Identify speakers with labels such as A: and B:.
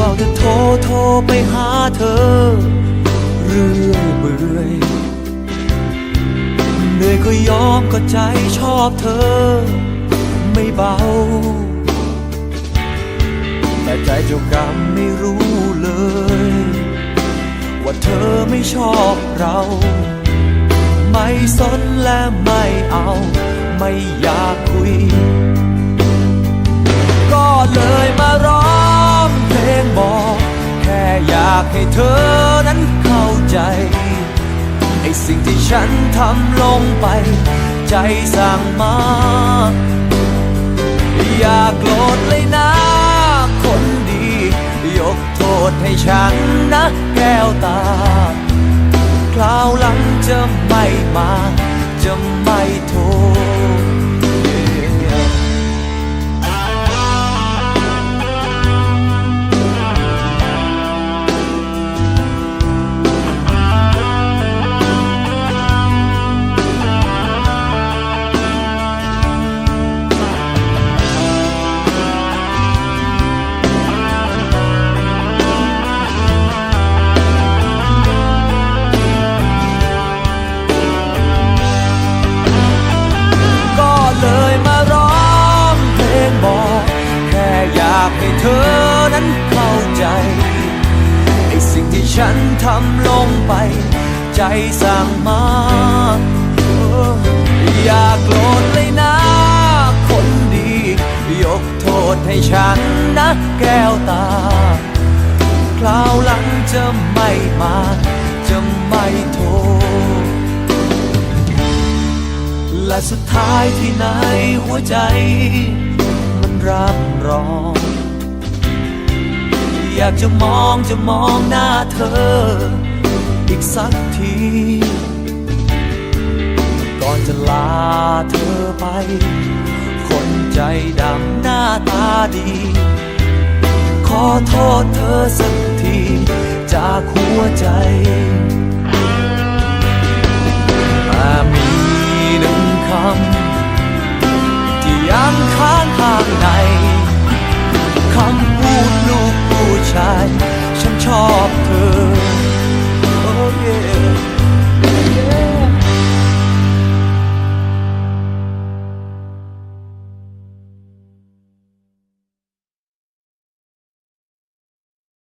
A: เฝ้าจะโทรโทรไปหาเธอ เรื่อยเบื่อยเหนื่อยก็ยอมก็ใจชอบเธอ ไม่เบา แต่ใจเจ้ากรรมไม่รู้เลย ว่าเธอไม่ชอบเรา ไม่สนและไม่เอา ไม่อยากคุย ให้เธอนั้นเข้าใจ ไอ้สิ่งที่ฉันทำลงไป ใจสั่งมา อย่าโกรธเลยนะ คนดี ยกโทษให้ฉันนะแก้วตา คราวหลังจะไม่มา จะไม่โทษากให้เธอนั้นเข้าใจไอ้สิ่งที่ฉันทำลงไป ใจสั่งมาอย่าโกรธเลยนะ คนดี ยกโทษให้ฉันนะแก้วตา คราวหลังจะไม่มา จะไม่โทษ และสุดท้ายที่ไหนหัวใจ รับรอง อยากจะมองจะมองหน้าเธอ อีกสักที ก่อนจะลาเธอไป คนใจดำหน้าตาดี ขอโทษเธอสักที จากหัวใจ doctor